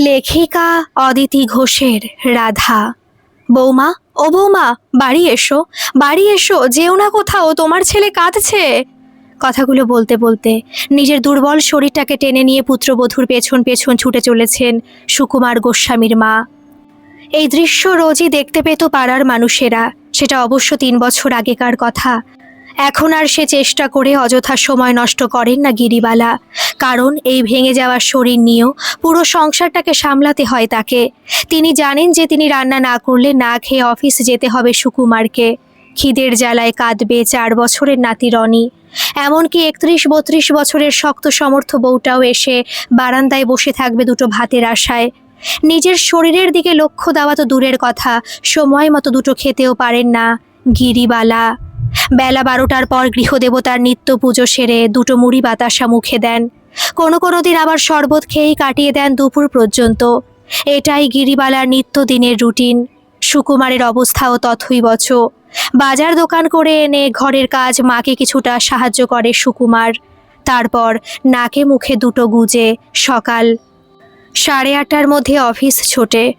লেখিকা অদিতি ঘোষের রাধা। বৌমা, ও বৌমা, বাড়ি এসো বাড়ি এসো, যেও না কোথাও, তোমার ছেলে কাঁদছে। কথাগুলো বলতে বলতে নিজের দুর্বল শরীরটাকে টেনে নিয়ে পুত্রবধূর পেছন পেছন ছুটে চলেছেন সুকুমার গোস্বামীর মা। এই দৃশ্য রোজই দেখতে পেত পাড়ার মানুষেরা, সেটা অবশ্য তিন বছর আগেকার কথা। এখন আর সে চেষ্টা করে অযথা সময় নষ্ট করেন না গিরিবালা। কারণ এই ভেঙে যাওয়ার শরীর নিয়েও পুরো সংসারটাকে সামলাতে হয় তাকে। তিনি জানেন যে তিনি রান্না না করলে না খেয়ে অফিস যেতে হবে সুকুমারকে। খিদের জ্বালায় কাঁদবে চার বছরের নাতি রনি। এমনকি একত্রিশ বত্রিশ বছরের শক্ত সমর্থ বউটাও এসে বারান্দায় বসে থাকবে দুটো ভাতের আশায়। নিজের শরীরের দিকে লক্ষ্য দেওয়া তো দূরের কথা, সময় মতো দুটো খেতেও পারেন না গিরিবালা। বেলা বারোটার পর গৃহদেবতার নিত্য পুজো সেরে দুটো মুড়ি বাতাসা মুখে দেন। কোনো কোনো দিন আবার শরবত খেয়েই কাটিয়ে দেন দুপুর পর্যন্ত। এটাই গিরিবালার নিত্যদিনের রুটিন। সুকুমারের অবস্থাও তথৈবচ। বাজার দোকান করে এনে ঘরের কাজ মাকে কিছুটা সাহায্য করে সুকুমার। তারপর নাকে মুখে দুটো গুজে সকাল। সাড়ে আটটার মধ্যে অফিস ছোটে।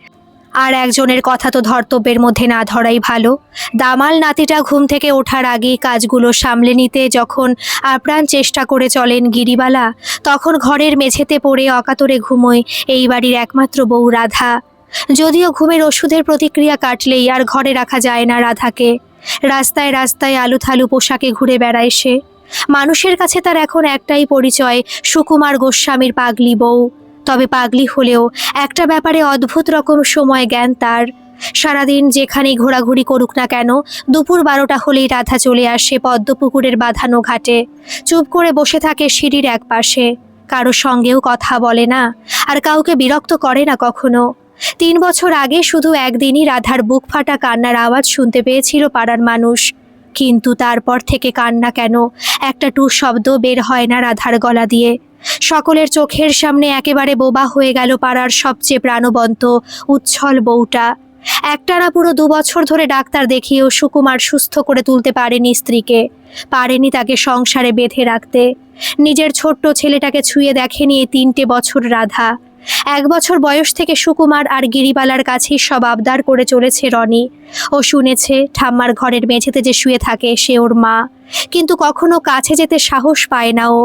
আর একজনের কথা তো ধর্তব্যের মধ্যে না ধরাই ভালো। দামাল নাতিটা ঘুম থেকে ওঠার আগেই কাজগুলো সামলে নিতে যখন আপ্রাণ চেষ্টা করে চলেন গিরিবালা, তখন ঘরের মেঝেতে পড়ে অকাতরে ঘুমোয় এই বাড়ির একমাত্র বউ রাধা। যদিও ঘুমের ওষুধের প্রতিক্রিয়া কাটলেই আর ঘরে রাখা যায় না রাধাকে। রাস্তায় রাস্তায় আলু থালু পোশাকে ঘুরে বেড়ায় সে। মানুষের কাছে তার এখন একটাই পরিচয়, সুকুমার গোস্বামীর পাগলি বউ। তবে পাগলি হলেও একটা ব্যাপারে অদ্ভুত রকম সময় জ্ঞান তার। সারাদিন যেখানেই ঘোরাঘুরি করুক না কেন, দুপুর বারোটা হলেই রাধা চলে আসে পদ্মপুকুরের বাঁধানো ঘাটে। চুপ করে বসে থাকে সিঁড়ির এক পাশে কারও সঙ্গেও কথা বলে না, আর কাউকে বিরক্ত করে না কখনো। তিন বছর আগে শুধু একদিনই রাধার বুক ফাটা কান্নার আওয়াজ শুনতে পেয়েছিল পাড়ার মানুষ। কিন্তু তারপর থেকে কান্না কেন, একটা টু শব্দ বের হয় না রাধার গলা দিয়ে। সকলের চোখের সামনে একেবারে বোবা হয়ে গেল পাড়ার সবচেয়ে প্রাণবন্ত, উচ্ছল বউটা। একটানা পুরো দু বছর ধরে ডাক্তার দেখিয়েও সুকুমার সুস্থ করে তুলতে পারেনি স্ত্রীকে। পারেনি তাকে সংসারে বেঁধে রাখতে। নিজের ছোট্ট ছেলেটাকে ছুঁয়ে দেখেনি এই তিনটে বছর রাধা। এক বছর বয়স থেকে সুকুমার আর গিরিবালার কাছেই সব আবদার করে চলেছে রনি। ও শুনেছে, ঠাম্মার ঘরের মেঝেতে যে শুয়ে থাকে সে ওর মা। কিন্তু কখনো কাছে যেতে সাহস পায় না ও।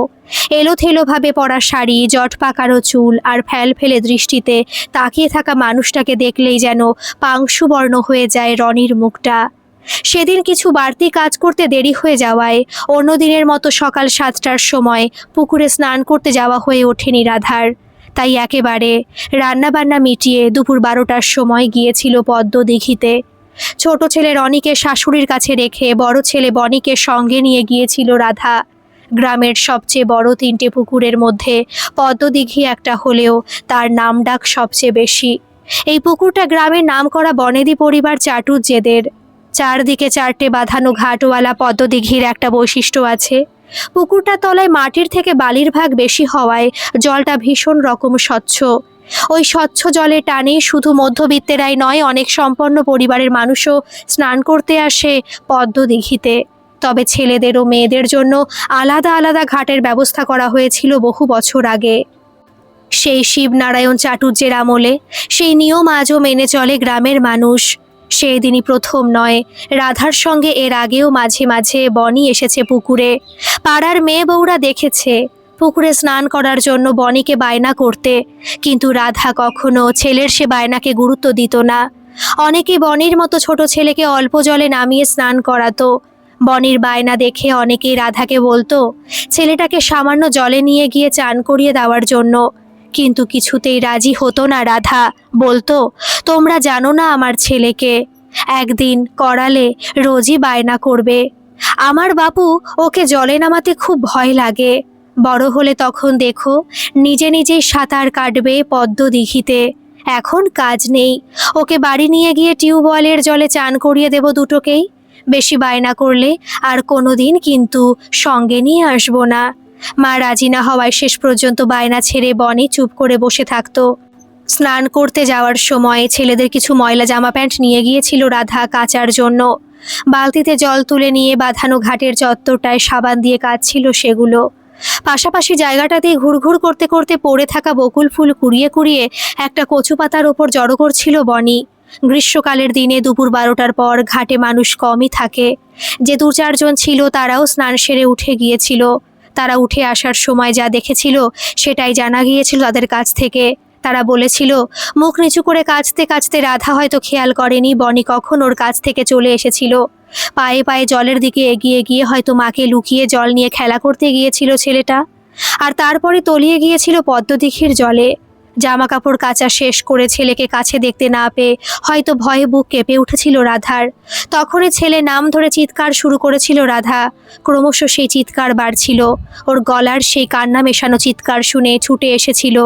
এলোথেলোভাবে পরা শাড়ি, জট পাকানো চুল আর ফেল ফেলে দৃষ্টিতে তাকিয়ে থাকা মানুষটাকে দেখলেই যেন পাংশুবর্ণ হয়ে যায় রনির মুখটা। সেদিন কিছু বাড়তি কাজ করতে দেরি হয়ে যাওয়ায় অন্য দিনের মতো সকাল সাতটার সময় পুকুরে স্নান করতে যাওয়া হয়ে ওঠেনি রাধার। তাই একেবারে রান্নাবান্না মিটিয়ে দুপুর বারোটার সময় গিয়েছিল পদ্ম দিঘিতে ছোট ছেলে রনিকে শাশুড়ির কাছে রেখে বড় ছেলে বনিকে সঙ্গে নিয়ে গিয়েছিল রাধা। গ্রামের সবচেয়ে বড় তিনটে পুকুরের মধ্যে পদ্মদিঘি একটা হলেও তার নামডাক সবচেয়ে বেশি। এই পুকুরটা গ্রামের নামকরা বনেদি পরিবার চাটুজ্জেদের চারদিকে চারটে বাঁধানো ঘাটওয়ালা পদ্মদিঘির একটা বৈশিষ্ট্য আছে। পুকুরটা তলায় মাটির থেকে বালির ভাগ বেশি হওয়ায় জলটা ভীষণ রকম স্বচ্ছ। ওই স্বচ্ছ জলে টানে শুধু মধ্যবিত্তেরাই নয়, অনেক সম্পন্ন পরিবারের মানুষও স্নান করতে আসে পদ্ম দিঘিতে। তবে ছেলেদের ও মেয়েদের জন্য আলাদা আলাদা ঘাটের ব্যবস্থা করা হয়েছিল বহু বছর আগে। সেই শিবনারায়ণ চাটুর্যের আমলে সেই নিয়ম আজও মেনে চলে গ্রামের মানুষ। সেই দিনই প্রথম নয়, রাধার সঙ্গে এর আগেও মাঝে মাঝে বনি এসেছে পুকুরে। পাড়ার মেয়ে বউরা দেখেছে। পুকুরে স্নান করার জন্য বনিকে বায়না করতে। কিন্তু রাধা কখনো ছেলের সে বায়নাকে গুরুত্ব দিত না। অনেকে বনির মতো ছোট ছেলেকে অল্প জলে নামিয়ে স্নান করাতো। বনির বায়না দেখে অনেকেই রাধাকে বলতো, ছেলেটাকে সামান্য জলে নিয়ে গিয়ে চান করিয়ে দেওয়ার জন্য। কিন্তু কিছুতেই রাজি হতো না রাধা। বলতো, তোমরা জানো না আমার ছেলেকে। একদিন করালে রোজই বায়না করবে। আমার বাপু ওকে জলে নামাতে খুব ভয় লাগে। বড় হলে তখন দেখো, নিজে নিজেই সাঁতার কাটবে পদ্ম দিঘিতে এখন কাজ নেই। ওকে বাড়ি নিয়ে গিয়ে টিউবওয়েলের জলে চান করিয়ে দেব দুটোকেই। বেশি বায়না করলে আর কোনো দিন কিন্তু সঙ্গে নিয়ে আসব না। মা রাজি না হওয়ায় শেষ পর্যন্ত বায়না ছেড়ে বনে চুপ করে বসে থাকতো। স্নান করতে যাওয়ার সময় ছেলেদের কিছু ময়লা জামা প্যান্ট নিয়ে গিয়েছিল রাধা কাচার জন্য। বালতিতে জল তুলে নিয়ে বাঁধানো ঘাটের চত্বরটায় সাবান দিয়ে কাচছিল সেগুলো। পাশাপাশি জায়গাটাতে ঘুরঘুর করতে করতে পড়ে থাকা বকুল ফুল কুড়িয়ে কুড়িয়ে একটা কচু পাতার ওপর জড়ো করছিল বনি। গ্রীষ্মকালের দিনে দুপুর বারোটার পর ঘাটে মানুষ কমই থাকে। যে দু চারজন ছিল তারাও স্নান সেরে উঠে গিয়েছিল। তারা উঠে আসার সময় যা দেখেছিল সেটাই জানা গিয়েছিল তাদের কাছ থেকে। তারা বলেছিল, মুখ নিচু করে কাচতে কাচতে রাধা হয়তো খেয়াল করেনি, বনি কখন ওর কাছ থেকে চলে এসেছিল। পায়ে পায়ে জলের দিকে এগিয়ে গিয়ে হয়তো মাকে লুকিয়ে জল নিয়ে খেলা করতে গিয়েছিল ছেলেটা। আর তারপরে তলিয়ে গিয়েছিল পদ্মদিঘির জলে। জামা কাপড় কাচা শেষ করে ছেলেকে কাছে দেখতে না পেয়ে হয়তো ভয়ে বুক কেঁপে উঠেছিল রাধার। তখনই ছেলে নাম ধরে চিৎকার শুরু করেছিল রাধা। ক্রমশ সেই চিৎকার বাড়ছিল। ওর গলার সেই কান্না মেশানো চিৎকার শুনে ছুটে এসেছিল।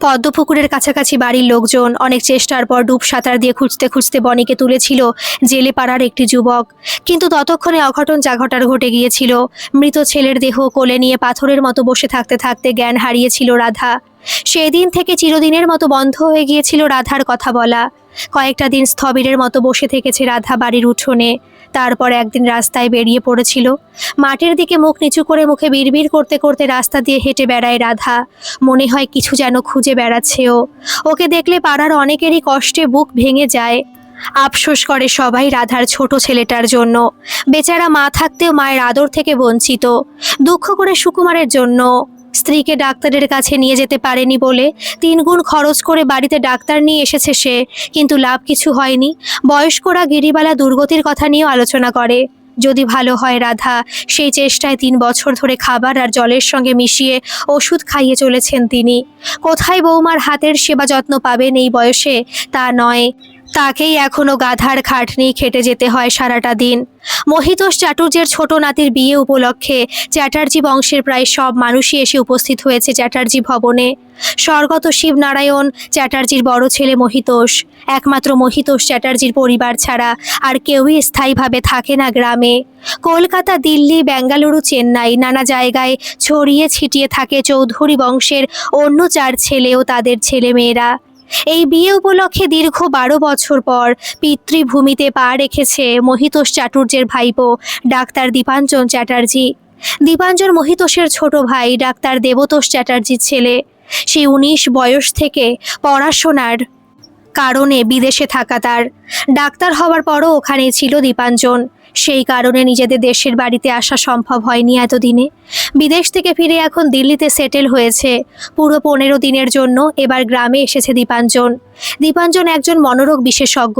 পদ্মপুকুরের কাছাকাছি বাড়ির লোকজন অনেক চেষ্টার পর ডুব সাঁতার দিয়ে খুঁজতে খুঁজতে বনিকে তুলেছিল জেলে পাড়ার একটি যুবক। কিন্তু ততক্ষণে অঘটন যা ঘটার ঘটে গিয়েছিল, মৃত ছেলের দেহ কোলে নিয়ে পাথরের মতো বসে থাকতে থাকতে জ্ঞান হারিয়েছিল রাধা। সেদিন থেকে চিরদিনের মতো বন্ধ হয়ে গিয়েছিল রাধার কথা বলা। কয়েকটা দিন স্থবিরের মতো বসে থেকেছে রাধা বাড়ির উঠোনে। তারপর একদিন রাস্তায় বেরিয়ে পড়েছিল। মাটির দিকে মুখ নিচু করে মুখে বিড়বিড় করতে করতে রাস্তা দিয়ে হেঁটে বেড়ায় রাধা। মনে হয় কিছু যেন খুঁজে বেড়াচ্ছে ও ওকে দেখলে পাড়ার অনেকেরই কষ্টে বুক ভেঙে যায়। আফসোস করে সবাই রাধার ছোট ছেলেটার জন্য। বেচারা মা থাকতেও মায়ের আদর থেকে বঞ্চিত। দুঃখ করে সুকুমারের জন্য। স্ত্রীকে ডাক্তারের কাছে নিয়ে যেতে পারেনি বলে তিনগুণ খরচ করে বাড়িতে ডাক্তার নিয়ে এসেছে সে, কিন্তু লাভ কিছু হয়নি। বয়স্করা গিরিবালা দুর্গতির কথা নিয়েও আলোচনা করে। যদি ভালো হয় রাধা, সেই চেষ্টায় তিন বছর ধরে খাবার আর জলের সঙ্গে মিশিয়ে ওষুধ খাইয়ে চলেছেন তিনি। কোথায় বৌমার হাতের সেবা যত্ন পাবেন এই বয়সে তা নয়। তাকেই এখনও গাধার খাটনি খেটে যেতে হয় সারাটা দিন। মহিতোষ চাটুর্যের ছোট নাতির বিয়ে উপলক্ষে চ্যাটার্জি বংশের প্রায় সব মানুষই এসে উপস্থিত হয়েছে চ্যাটার্জি ভবনে। স্বর্গত শিবনারায়ণ, চ্যাটার্জির বড় ছেলে মহিতোষ। একমাত্র মহিতোষ চ্যাটার্জির পরিবার ছাড়া আর কেউই স্থায়ীভাবে থাকে না গ্রামে। কলকাতা, দিল্লি, বেঙ্গালুরু, চেন্নাই নানা জায়গায় ছড়িয়ে ছিটিয়ে থাকে চৌধুরী বংশের অন্য চার ছেলে ও তাদের ছেলেমেয়েরা। এই বিয়ে উপলক্ষে দীর্ঘ বারো বছর পর পিতৃভূমিতে পা রেখেছে মহিতোষ চাটুর্যের ভাইপো, ডাক্তার দীপাঞ্জন চ্যাটার্জি। দীপাঞ্জন মহিতোষের ছোট ভাই ডাক্তার দেবতোষ চ্যাটার্জির ছেলে। সেই উনিশ বয়স থেকে পড়াশোনার কারণে বিদেশে থাকা তার। ডাক্তার হওয়ার পরও ওখানে ছিল দীপাঞ্জন। সেই কারণে নিজেদের দেশের বাড়িতে আসা সম্ভব হয়নি এতদিনে। বিদেশ থেকে ফিরে এখন দিল্লিতে সেটেল হয়েছে। পুরো পনেরো দিনের জন্য এবার গ্রামে এসেছে দীপাঞ্জন। দীপাঞ্জন একজন মনোরোগ বিশেষজ্ঞ।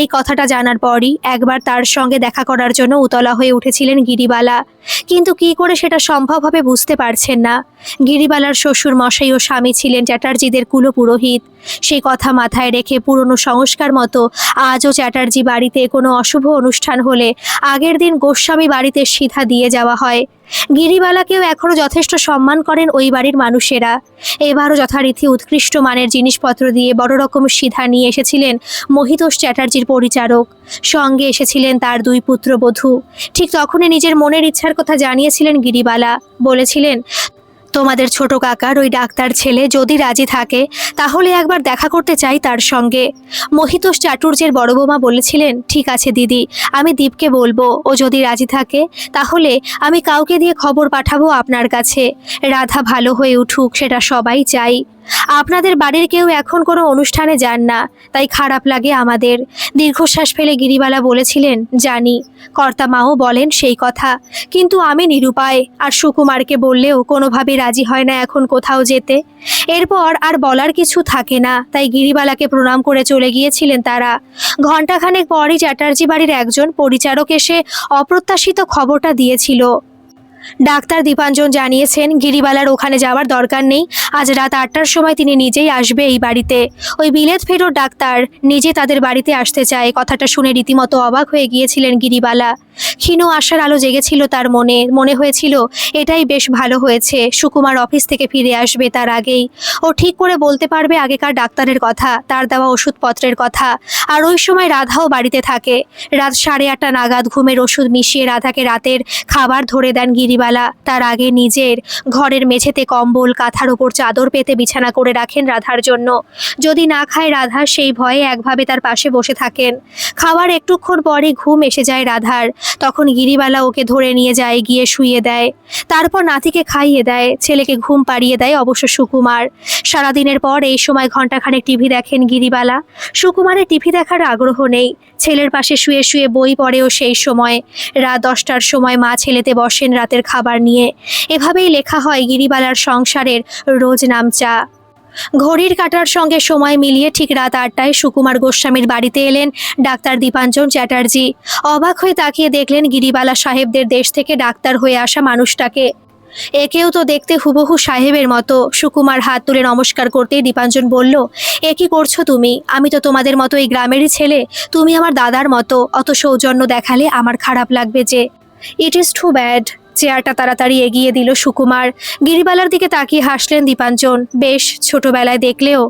এই কথাটা জানার পরই একবার তার সঙ্গে দেখা করার জন্য উতলা হয়ে উঠেছিলেন গিরিবালা। কিন্তু কি করে সেটা সম্ভব হবে বুঝতে পারছেন না। গিরিবালার শ্বশুর মশাই ও স্বামী ছিলেন চ্যাটার্জিদের কুলপুরোহিত। সেই কথা মাথায় রেখে পুরনো সংস্কার মতো আজও চ্যাটার্জি বাড়িতে কোনো অশুভ অনুষ্ঠান হলে আগের দিন গোস্বামী বাড়িতে সিধা দিয়ে যাওয়া হয়। গিরিবালাকেও এখনও যথেষ্ট সম্মান করেন ওই বাড়ির মানুষেরা। এবারও যথারীতি উৎকৃষ্ট মানের জিনিসপত্র দিয়ে বড় রকম সিধা নিয়ে এসেছিলেন মহিতোষ চ্যাটার্জির পরিচারক। সঙ্গে এসেছিলেন তার দুই পুত্রবধূ। ঠিক তখনই নিজের মনের ইচ্ছার কথা জানিয়েছিলেন গিরিবালা। বলেছিলেন তোমাদের ছোট কাকার ওই ডাক্তার ছেলে যদি রাজি থাকে, তাহলে একবার দেখা করতে চাই তার সঙ্গে। মহিতোষ চাটুর্যের বড় বৌমা বলেছিলেন, ঠিক আছে দিদি, আমি দীপকে বলব, ও যদি রাজি থাকে, তাহলে আমি কাউকে দিয়ে খবর পাঠাবো আপনার কাছে। রাধা ভালো হয়ে উঠুক, সেটা সবাই চাই। আপনাদের বাড়ির কেউ এখন কোনো অনুষ্ঠানে যান না, তাই খারাপ লাগে আমাদের। দীর্ঘশ্বাস ফেলে গিরিবালা বলেছিলেন, জানি। কর্তা মাও বলেন সেই কথা। কিন্তু আমি নিরুপায়, আর সুকুমারকে বললেও কোনোভাবে রাজি হয় না এখন কোথাও যেতে। এরপর আর বলার কিছু থাকে না, তাই গিরিবালাকে প্রণাম করে চলে গিয়েছিলেন তারা। ঘণ্টাখানেক পরই চ্যাটার্জি বাড়ির একজন পরিচারক এসে অপ্রত্যাশিত খবরটা দিয়েছিল। ডাক্তার দীপাঞ্জন জানিয়েছেন, গিরিবালার ওখানে যাওয়ার দরকার নেই। আজ রাত আটটার সময় তিনি নিজেই আসবে এই বাড়িতে। ওই বিলেত ফেরো ডাক্তার নিজে তাদের বাড়িতে আসতে চায়। কথাটা শুনে রীতিমতো অবাক হয়ে গিয়েছিলেন গিরিবালা। ক্ষীণ আশার আলো জেগেছিল তার মনে মনে হয়েছিল, এটাই বেশ ভালো হয়েছে, সুকুমার অফিস থেকে ফিরে আসবে তার আগেই। ও ঠিক করে বলতে পারবে আগেকার ডাক্তারের কথা, তার দেওয়া ওষুধপত্রের কথা। আর ওই সময় রাধাও বাড়িতে থাকে। রাত সাড়ে আটটা নাগাদ ঘুমের ওষুধ মিশিয়ে রাধাকে রাতের খাবার ধরে দেন গিরিবালা। তার আগে নিজের ঘরের মেঝেতে কম্বল, কাঁথার ওপর চাদর পেতে বিছানা করে রাখেন রাধার জন্য। যদি না খায় রাধা, সেই ভয়ে একভাবে তার পাশে বসে থাকেন। খাওয়ার একটুক্ষণ পরে ঘুম এসে যায় রাধার। তখন গিরিবালা ওকে ধরে নিয়ে যায়, গিয়ে শুয়ে দেয়। তারপর নাতিকে খাইয়ে দেয়, ছেলেকে ঘুম পাড়িয়ে দেয়, অবশ্য সুকুমার। সারাদিনের পর এই সময় ঘন্টাখানেক টিভি দেখেন গিরিবালা। সুকুমারের টিভি দেখার আগ্রহ নেই। ছেলের পাশে শুয়ে শুয়ে বই পড়েও সেই সময়। রাত দশটার সময় মা ছেলেতে বসেন রাতের খাবার নিয়ে। এভাবেই লেখা হয় গিরিবালার সংসারের রোজ নামচা। ঘড়ির কাটার সঙ্গে সময় মিলিয়ে ঠিক রাত আটটায় সুকুমার গোস্বামীর বাড়িতে এলেন ডাক্তার দীপাঞ্জন চ্যাটার্জি। অবাক হয়ে তাকিয়ে দেখলেন গিরিবালা সাহেবদের দেশ থেকে ডাক্তার হয়ে আসা মানুষটাকে। একেও তো দেখতে হুবহু সাহেবের মতো। সুকুমার হাত তুলে নমস্কার করতেই দীপাঞ্জন বলল, এ কি করছ তুমি? আমি তো তোমাদের মতো এই গ্রামেরই ছেলে। তুমি আমার দাদার মতো। অত সৌজন্য দেখালে আমার খারাপ লাগবে যে। ইট ইজ টু ব্যাড চেয়ারটা তাড়াতাড়ি এগিয়ে দিল সুকুমার। গিরিবালার দিকে তাকিয়ে হাসলেন দীপাঞ্জন। বেশ, ছোটবেলায় দেখলেও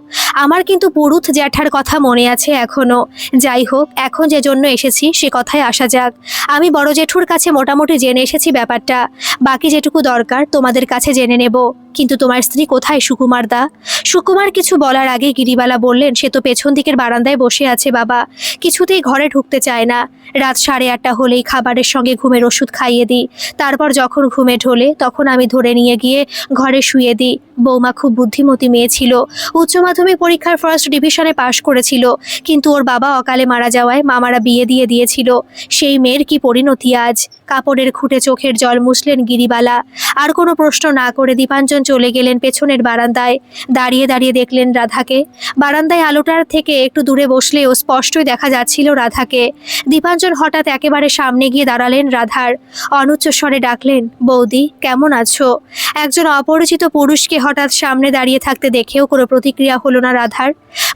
আমার কিন্তু পুরুথ জ্যাঠার কথা মনে আছে এখনও যাই হোক, এখন যে জন্য এসেছি সে কথায় আসা যাক। আমি বড় জেঠুর কাছে মোটামুটি জেনে এসেছি ব্যাপারটা। বাকি যেটুকু দরকার তোমাদের কাছে জেনে নেব। কিন্তু তোমার স্ত্রী কোথায়, সুকুমার দা? সুকুমার কিছু বলার আগে গিরিবালা বললেন, সে তো পেছন দিকের বারান্দায় বসে আছে বাবা। কিছুতেই ঘরে ঢুকতে চায় না। রাত সাড়ে আটটা হলেই খাবারের সঙ্গে ঘুমের ওষুধ খাইয়ে দিই। তারপর যখন ঘুমে ঢোলে, তখন আমি ধরে নিয়ে গিয়ে ঘরে শুয়ে দিই। বৌমা খুব বুদ্ধিমতী মেয়ে ছিল। উচ্চ মাধ্যমিক পরীক্ষার ফার্স্ট ডিভিশনে পাশ করেছিল। কিন্তু ওর বাবা অকালে মারা যাওয়ায় মামারা বিয়ে দিয়ে দিয়েছিল। সেই মেয়ের কি পরিণতি আজ? কাপড়ের খুঁটে চোখের জল মুছলেন গিরিবালা। আর কোনো প্রশ্ন না করে দীপাঞ্জন চলে গেলেন পেছনের বারান্দায়। দাঁড়িয়ে দাঁড়িয়ে দেখলেন রাধাকে। বারান্দায় আলোটার থেকে একটু দূরে বসলেও স্পষ্টই দেখা যাচ্ছিল রাধাকে। দীপাঞ্জন হঠাৎ একেবারে সামনে গিয়ে দাঁড়ালেন রাধার। অনুচ্চ স্বরে ডাকলেন, বৌদি, কেমন আছো? একজন অপরিচিত পুরুষকে হঠাৎ সামনে দাঁড়িয়ে থাকতে দেখেও কোনো প্রতিক্রিয়া হলো না রাধার।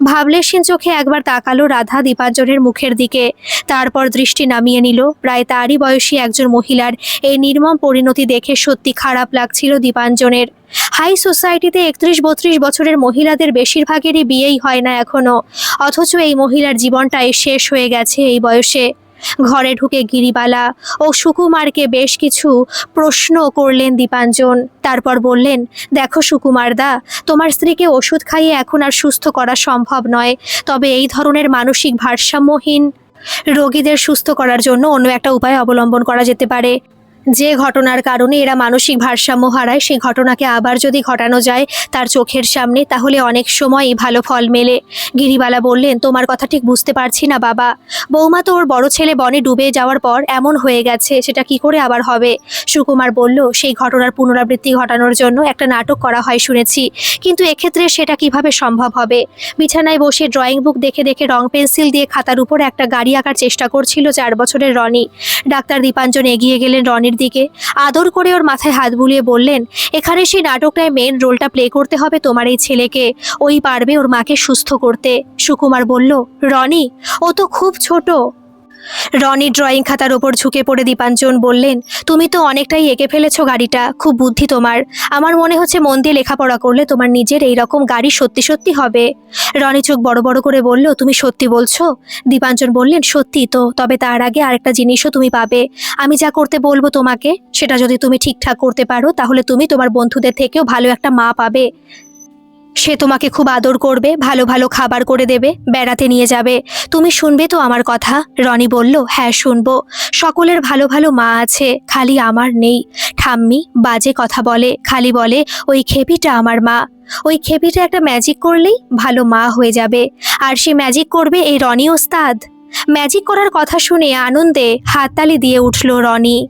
ভাবলেশীন চোখে একবার তাকালো রাধা দীপাঞ্জনের মুখের দিকে। তারপর দৃষ্টি নামিয়ে নিল। প্রায় তারই বয়সী একজন মহিলার এই নির্মম পরিণতি দেখে সত্যি খারাপ লাগছিল দীপাঞ্জনের। হাই সোসাইটিতে একত্রিশ বত্রিশ বছরের মহিলাদের বেশিরভাগেরই বিয়েই হয় না এখনও। অথচ এই মহিলার জীবনটাই শেষ হয়ে গেছে এই বয়সে। ঘরে ঢুকে গিরিবালা ও সুকুমারকে বেশ কিছু প্রশ্ন করলেন দীপাঞ্জন। তারপর বললেন, দেখো সুকুমার দা তোমার স্ত্রীকে ওষুধ খাইয়ে এখন আর সুস্থ করা সম্ভব নয়। তবে এই ধরনের মানসিক ভারসাম্যহীন রোগীদের সুস্থ করার জন্য অন্য একটা উপায় অবলম্বন করা যেতে পারে। যে ঘটনার কারণে এরা মানসিক ভারসাম্য হারায়, সেই ঘটনাকে আবার যদি ঘটানো যায় তার চোখের সামনে, তাহলে অনেক সময়ই ভালো ফল মেলে। গিরিবালা বললেন, তোমার কথা ঠিক বুঝতে পারছি না, বাবা। বৌমা তো ওর বড় ছেলে বনে ডুবে যাওয়ার পর এমন হয়ে গেছে, সেটা কি করে আবার হবে? সুকুমার বলল, সেই ঘটনার পুনরাবৃত্তি ঘটানোর জন্য একটা নাটক করা হয় শুনেছি, কিন্তু এক্ষেত্রে সেটা কীভাবে সম্ভব হবে? বিছানায় বসে ড্রয়িং বুক দেখে দেখে রং পেন্সিল দিয়ে খাতার উপর একটা গাড়ি আঁকার চেষ্টা করছিল চার বছরের রনি। ডাক্তার দীপাঞ্জন এগিয়ে গেলেন রনির দিকে আদর করে ওর মাথায় হাত বুলিয়ে বললেন, এখানে সেই নাটকটায় মেন রোলটা প্লে করতে হবে তোমার এই ছেলেকে। ওই পারবে ওর মাকে সুস্থ করতে। সুকুমার বলল, রনি, ও তো খুব ছোট। রনি ড্রয়িং খাতার ওপর ঝুঁকে পড়ে দীপাঞ্জন বললেন, তুমি তো অনেকটাই এঁকে ফেলেছো গাড়িটা, খুব বুদ্ধি তোমার। আমার মনে হচ্ছে মন দিয়ে লেখাপড়া করলে তোমার নিজের এই রকম গাড়ি সত্যি সত্যি হবে। রনি চোখ বড় বড় করে বলল, তুমি সত্যি বলছো? দীপাঞ্জন বললেন, সত্যি তো, তবে তার আগে আরেকটা জিনিসও তুমি পাবে। আমি যা করতে বলব তোমাকে, সেটা যদি তুমি ঠিকঠাক করতে পারো, তাহলে তুমি তোমার বন্ধুদের থেকেও ভালো একটা মা পাবে। সে তোমাকে খুব আদর করবে, ভালো ভালো খাবার করে দেবে, বেড়াতে নিয়ে যাবে। তুমি শুনবে তো আমার কথা? রনি বলল হ্যাঁ শুনব। সকলের ভালো ভালো মা আছে, খালি আমার নেই। ঠাম্মি বাজে কথা বলে, খালি বলে, ওই খেপিটা আমার মা। ওই খেপিটা একটা ম্যাজিক করলেই ভালো মা হয়ে যাবে। আর সে ম্যাজিক করবে এই রনি ওস্তাদ? ম্যাজিক করার কথা শুনে আনন্দে হাততালি দিয়ে উঠল রনি।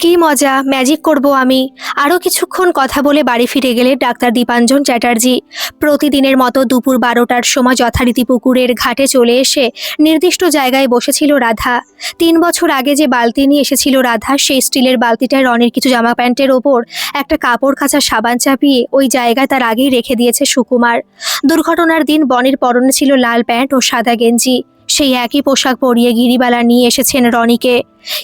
কি মজা ম্যাজিক করব আমি। আরও কিছুক্ষণ কথা বলে বাড়ি ফিরে গেলে ডাক্তার দীপাঞ্জন চ্যাটার্জি। প্রতিদিনের মতো দুপুর বারোটার সময় যথারীতি পুকুরের ঘাটে চলে এসে নির্দিষ্ট জায়গায় বসেছিল রাধা। তিন বছর আগে যে বালতি নিয়ে এসেছিল রাধা, সেই স্টিলের বালতিটায় রনের কিছু জামা প্যান্টের ওপর একটা কাপড় কাচা সাবান চাপিয়ে ওই জায়গায় তার আগেই রেখে দিয়েছে সুকুমার। দুর্ঘটনার দিন বনের পরনে ছিল লাল প্যান্ট ও সাদা গেঞ্জি। সেই একই পোশাক পরিয়ে গিরিবালা নিয়ে এসেছেন রনিকে।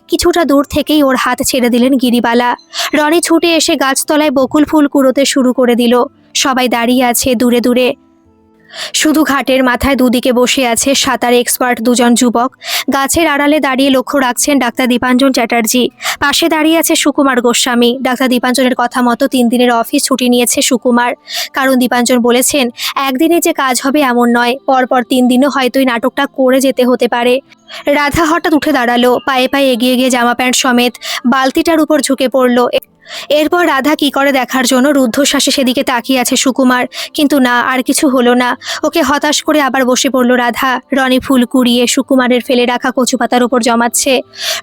কিছুটা দূর থেকেই ওর হাত ছেড়ে দিলেন গিরিবালা। রনি ছুটে এসে গাছতলায় বকুল ফুল কুড়োতে শুরু করে দিল। সবাই দাঁড়িয়ে আছে দূরে দূরে। শুধু ঘাটের মাথায় দুদিকে বসে আছে সাঁতার এক্সপার্ট দুজন যুবক। গাছের আড়ালে দাঁড়িয়ে লক্ষ্য রাখছেন ডাক্তার দীপাঞ্জন চ্যাটার্জি। পাশে দাঁড়িয়ে আছে সুকুমার গোস্বামী। ডাক্তার দীপাঞ্জনের কথা মতো তিন দিনের অফিস ছুটি নিয়েছে সুকুমার। কারণ দীপাঞ্জন বলেছেন, একদিনে যে কাজ হবে এমন নয়। পরপর তিন দিনও হয়তো এই নাটকটা করে যেতে হতে পারে। রাধা হঠাৎ উঠে দাঁড়াল, পায়ে পায়ে এগিয়ে গিয়ে জামা প্যান্ট সমেত বালতিটার উপর ঝুঁকে পড়ল। এরপর রাধা কি করে দেখার জন্য রুদ্ধশ্বাসে সেদিকে তাকিয়ে আছে সুকুমার। কিন্তু না, আর কিছু হলো না। ওকে হতাশ করে আবার বসে পড়ল রাধা। রনি ফুল কুড়িয়ে সুকুমারের ফেলে রাখা কচু পাতার উপর জমাচ্ছে।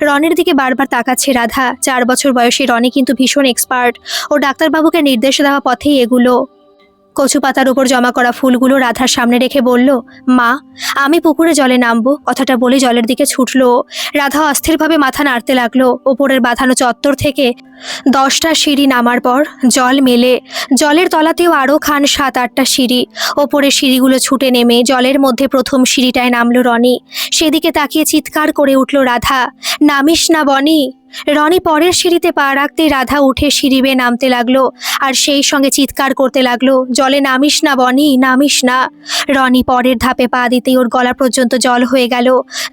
রনির দিকে বারবার তাকাচ্ছে রাধা। চার বছর বয়সী রনি কিন্তু ভীষণ এক্সপার্ট ও ডাক্তারবাবুকে নির্দেশ দেওয়া পথেই এগুলো কচু পাতার উপর জমা করা ফুলগুলো রাধার সামনে রেখে বলল, মা, আমি পুকুরে জলে নামবো। কথাটা বলে জলের দিকে ছুটলো। রাধা অস্থিরভাবে মাথা নাড়তে লাগল। ওপরের বাঁধানো চত্বর থেকে দশটা সিঁড়ি নামার পর জল মেলে। জলের তলাতেও আরও খান সাত আটটা সিঁড়ি। ওপরে সিঁড়িগুলো ছুটে নেমে জলের মধ্যে প্রথম সিঁড়িটায় নামলো রনি। সেদিকে তাকিয়ে চিৎকার করে উঠল রাধা, নামিস না বনি। রনি পরের সিঁড়িতে পা রাখতেই রাধা উঠে সিঁড়ি বেয়ে নামতে লাগল, আর সেই সঙ্গে চিৎকার করতে লাগল, জলে নামিস না বনি, নামিস না। রনি পরের ধাপে পা দিতেই ওর গলা পর্যন্ত জল হয়ে গেল।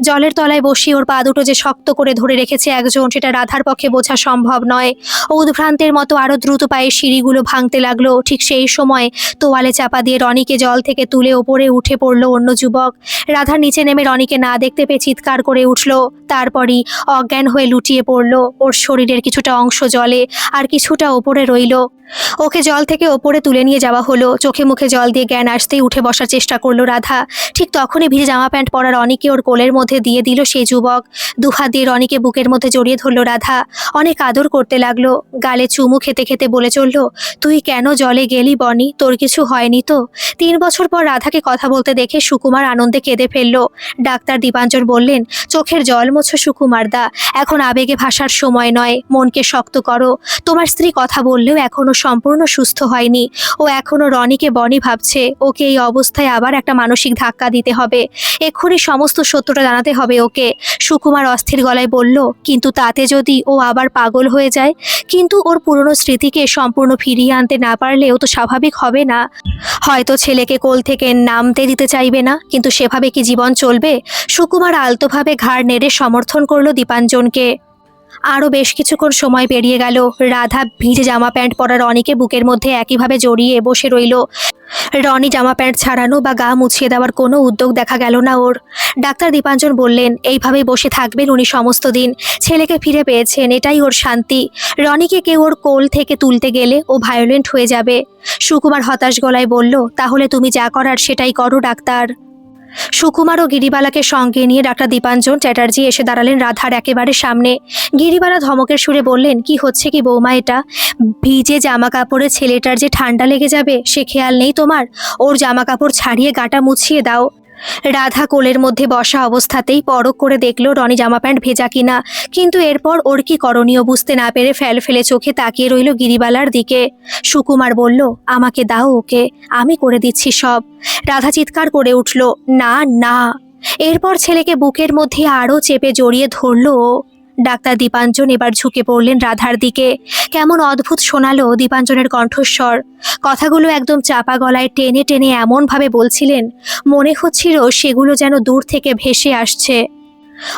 জলের তলায় বসিয়ে ওর পা দুটো যে শক্ত করে ধরে রেখেছে একজন, সেটা রাধার পক্ষে বোঝা সম্ভব নয়। উদ্ভ্রান্তের মতো আরও দ্রুত পায়ে সিঁড়িগুলো ভাঙতে লাগল। ঠিক সেই সময় তোয়ালে চাপা দিয়ে রনিকে জল থেকে তুলে ওপরে উঠে পড়ল অন্য যুবক। রাধার নিচে নেমে রনিকে না দেখতে পেয়ে চিৎকার করে উঠল। তারপরই অজ্ঞান হয়ে লুটিয়ে পড়ল। ওর শরীরের কিছুটা অংশ জলে আর কিছুটা ওপরে রইল। ওকে জল থেকে ওপরে তুলে নিয়ে যাওয়া হলো। চোখে মুখে জল দিয়ে জ্ঞান আসতেই উঠে বসার চেষ্টা করল রাধা। ঠিক তখনই ভিজে জামা প্যান্ট পরা রনিকে ওর কোলের মধ্যে দিয়ে দিল সেই যুবক। দুহাত দিয়ে রনিকে বুকের মধ্যে জড়িয়ে ধরলো রাধা। অনেক আদর করতে লাগল। গালে চুমু খেতে খেতে বলে চলল, তুই কেন জলে গেলি বনি? তোর কিছু হয়নি তো? তিন বছর পর রাধাকে কথা বলতে দেখে সুকুমার আনন্দে কেঁদে ফেলল। ডাক্তার দীপাঞ্জন বললেন, চোখের জল মোছো সুকুমার দা। এখন আবেগে ভাষার সময় নয়। মনকে শক্ত করো। তোমার স্ত্রী কথা বললেও এখনও সম্পূর্ণ সুস্থ হয়নি। ও এখনও রনিকে বনি ভাবছে। ওকে এই অবস্থায় আবার একটা মানসিক ধাক্কা দিতে হবে। এক্ষুনি সমস্ত সত্যটা জানাতে হবে ওকে। সুকুমার অস্থির গলায় বলল, কিন্তু তাতে যদি ও আবার পাগল হয়ে যায়, কিন্তু ওর পুরনো স্মৃতিকে সম্পূর্ণ ফিরিয়ে আনতে না পারলে ও তো স্বাভাবিক হবে না। হয়তো ছেলেকে কোল থেকে নামতে দিতে চাইবে না, কিন্তু সেভাবে কি জীবন চলবে? সুকুমার আলতোভাবে ঘাড় নেড়ে সমর্থন করল দীপাঞ্জনকে। আরও বেশ কিছুক্ষণ সময় পেরিয়ে গেল। রাধা ভিজে জামা প্যান্ট পরা রনিকে বুকের মধ্যে একইভাবে জড়িয়ে বসে রইল। রনি জামা প্যান্ট ছাড়ানো বা গা মুছিয়ে দেওয়ার কোনো উদ্যোগ দেখা গেল না ওর। ডাক্তার দীপাঞ্জন বললেন, এইভাবেই বসে থাকবেন উনি সমস্ত দিন। ছেলেকে ফিরে পেয়েছেন, এটাই ওর শান্তি। রনিকে কেউ ওর কোল থেকে তুলতে গেলে ও ভায়োলেন্ট হয়ে যাবে। সুকুমার হতাশ গলায় বলল, তাহলে তুমি যা করার সেটাই করো, ডাক্তার। সুকুমার ও গিরিবালাকে সঙ্গে নিয়ে ডাক্তার দীপাঞ্জন চ্যাটার্জি এসে দাঁড়ালেন রাধার একেবারে সামনে। গিরিবালা ধমকের সুরে বললেন, কি হচ্ছে কি বৌমা এটা? ভিজে জামা কাপড়ে ছেলেটার যে ঠান্ডা লেগে যাবে, সে খেয়াল নেই তোমার? ওর জামা কাপড় ছাড়িয়ে গাটা মুছিয়ে দাও। রাধা কোলের মধ্যে বসা অবস্থাতেই পরক করে দেখল রনি জামা প্যান্ট ভেজা কিনা। কিন্তু এরপর ওর কি করণীয় বুঝতে না পেরে ফেল ফেলে চোখে তাকিয়ে রইল গিরিবালার দিকে। সুকুমার বলল, আমাকে দাও ওকে, আমি করে দিচ্ছি সব। রাধা চিৎকার করে উঠল, না না। এরপর ছেলেকে বুকের মধ্যে আরও চেপে জড়িয়ে ধরল ও। ডাক্তার দীপাঞ্জন এবার ঝুঁকে পড়লেন রাধার দিকে। কেমন অদ্ভুত শোনালো দীপাঞ্জনের কণ্ঠস্বর। কথাগুলো একদম চাপা গলায় টেনে টেনে এমনভাবে বলছিলেন, মনে হচ্ছিল সেগুলো যেন দূর থেকে ভেসে আসছে।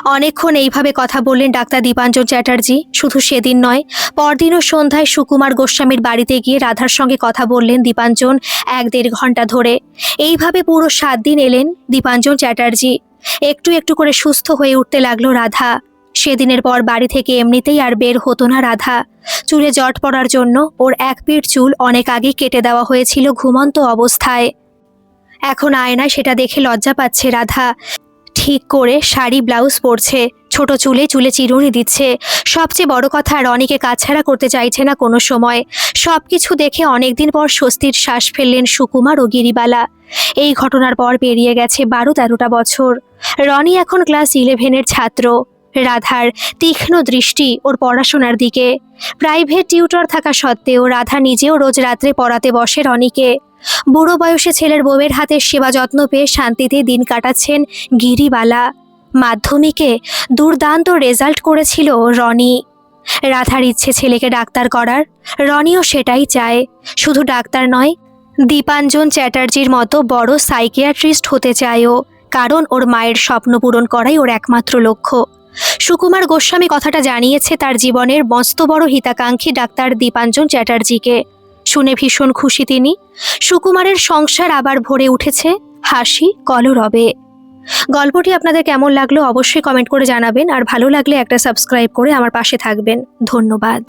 অনেকক্ষণ এইভাবে কথা বললেন ডাক্তার দীপাঞ্জন চ্যাটার্জি, শুধু সেদিন নয়, পরদিনও সন্ধ্যায় সুকুমার গোস্বামীর বাড়িতে গিয়ে রাধার সঙ্গে কথা বললেন দীপাঞ্জন এক দেড় ঘণ্টা ধরে। এইভাবে পুরো সাত দিন এলেন দীপাঞ্জন চ্যাটার্জি। একটু একটু করে সুস্থ হয়ে উঠতে লাগল রাধা। সেদিনের পর বাড়ি থেকে এমনিতেই আর বের হতো না রাধা। চুলে জট পড়ার জন্য ওর এক পিঠ চুল অনেক আগেই কেটে দেওয়া হয়েছিল ঘুমন্ত অবস্থায়। এখন আয়নায় সেটা দেখে লজ্জা পাচ্ছে রাধা। ঠিক করে শাড়ি, ব্লাউজ পরছে, ছোট চুলে চুলে চিরুনি দিচ্ছে। সবচেয়ে বড় কথা রনিকে কাছাড়া করতে চাইছে না কোনো সময়। সব কিছু দেখে অনেকদিন পর স্বস্তির শ্বাস ফেললেন সুকুমার ও গিরিবালা। এই ঘটনার পর পেরিয়ে গেছে বারো তেরোটা বছর। রনি এখন ক্লাস ইলেভেনের ছাত্র। রাধার তীক্ষ্ণ দৃষ্টি ওর পড়াশোনার দিকে। প্রাইভেট টিউটর থাকা সত্ত্বেও রাধা নিজেও রোজ রাত্রে পড়াতে বসে রনিকে। বুড়ো বয়সে ছেলের বউয়ের হাতে সেবা যত্ন পেয়ে শান্তিতে দিন কাটাচ্ছেন গিরিবালা। মাধ্যমিকে দুর্দান্ত রেজাল্ট করেছিল রনি। রাধার ইচ্ছে ছেলেকে ডাক্তার করার, রনিও সেটাই চায়। শুধু ডাক্তার নয়, দীপাঞ্জন চ্যাটার্জির মতো বড় সাইকিয়াট্রিস্ট হতে চায় ও কারণ ওর মায়ের স্বপ্ন পূরণ করাই ওর একমাত্র লক্ষ্য। সুকুমার গোস্বামী কথাটা জানিয়েছে তার জীবনের মস্ত বড় হিতাকাঙ্ক্ষী ডাক্তার দীপাঞ্জন চ্যাটার্জিকে। শুনে ভীষণ খুশি তিনি। সুকুমারের সংসার আবার ভরে উঠেছে হাসি কলরবে গল্পটি আপনাদের কেমন লাগল অবশ্যই কমেন্ট করে জানাবেন, আর ভালো লাগলে একটা সাবস্ক্রাইব করে আমার পাশে থাকবেন। ধন্যবাদ।